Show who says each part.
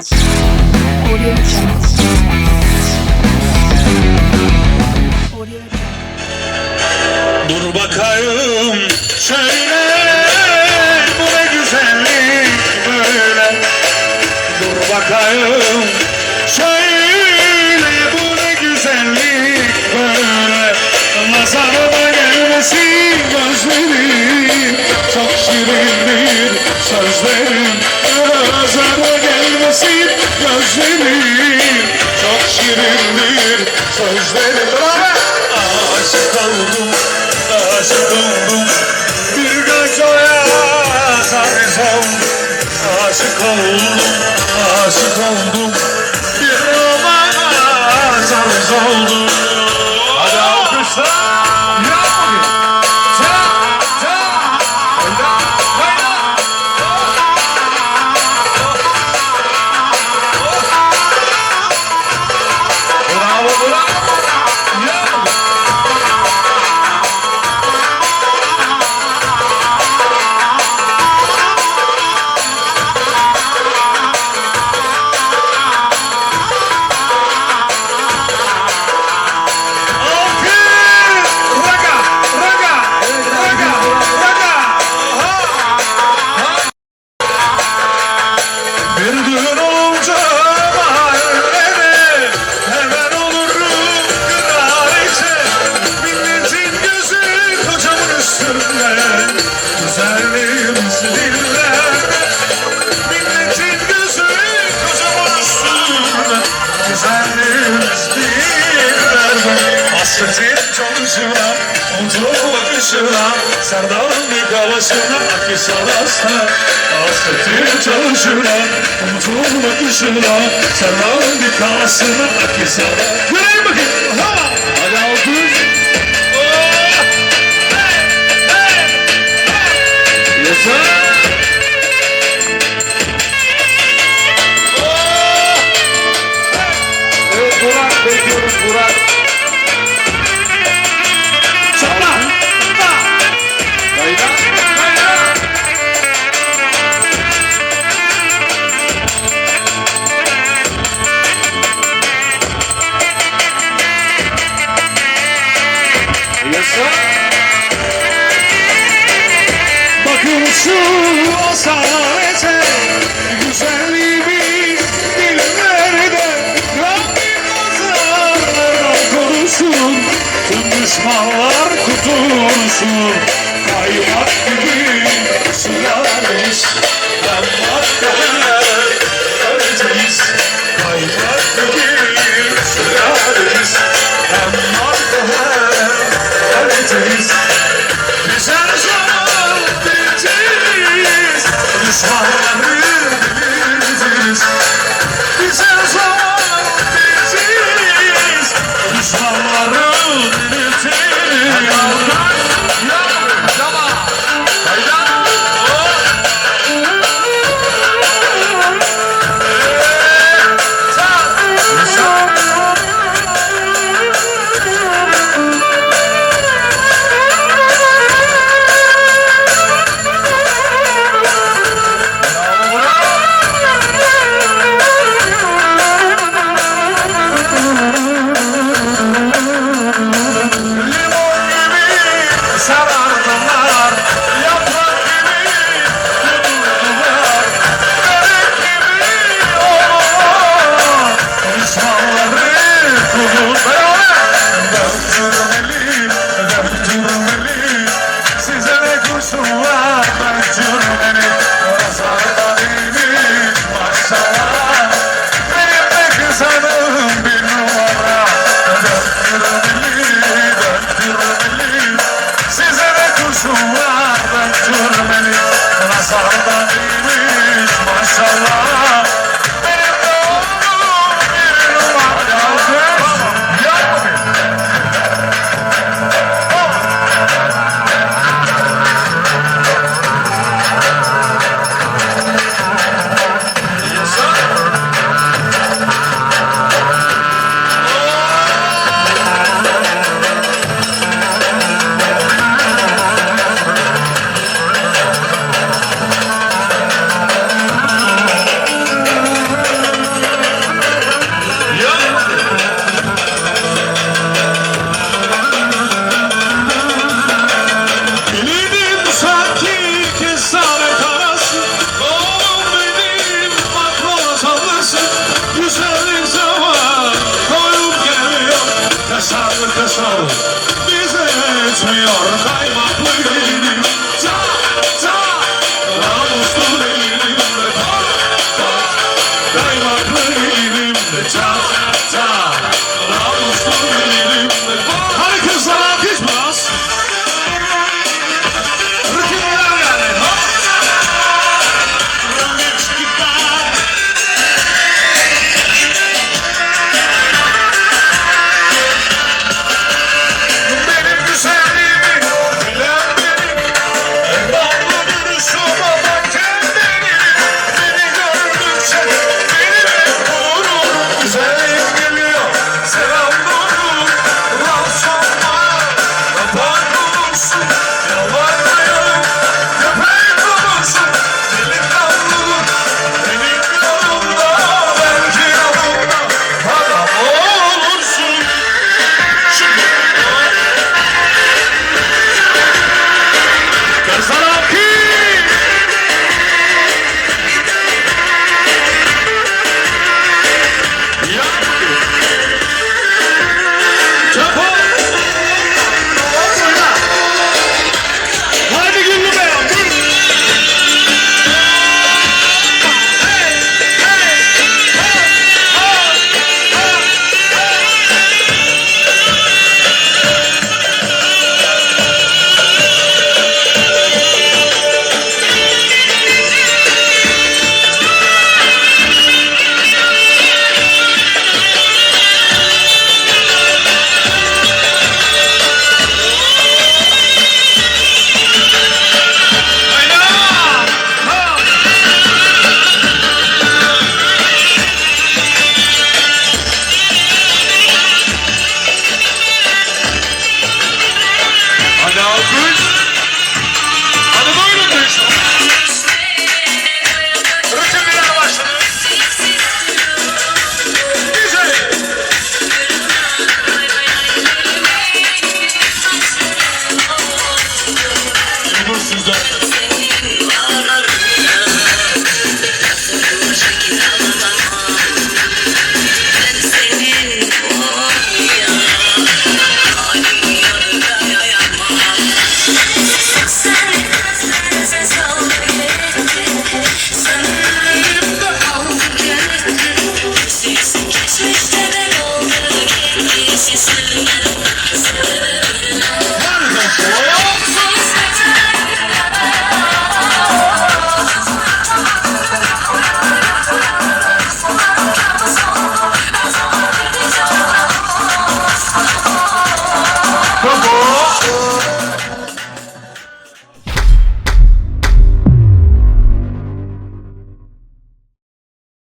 Speaker 1: Dur bakayım şöyle bu ne güzellik böyle. Dur bakayım şöyle bu ne güzellik böyle. Nazarıma gelmesin gözlerim. Çok şirindir sözlerim. Nazarıma gelmesin gözlerim Çok şirindir sözlerim Bravo! Aşık oldum, aşık oldum. Bir gacaya sarız oldum Aşık oldum, aşık oldum. Bir romana sarız çalışına, unutup bakışına, Serdar'ın bir kalasına, akı salasına. Hasretin çalışına, unutup bakışına, Serdar'ın bir kalasına, akı salasına. Göreyim bakayım, ha! Şu asalete Güzelliğimiz dillerde Rabbim nazarlardan korusun Tüm düşmanlar kurtulsun Kaymak gibi Christmas. sağlık sağlık. Bize etmiyor kaymaklı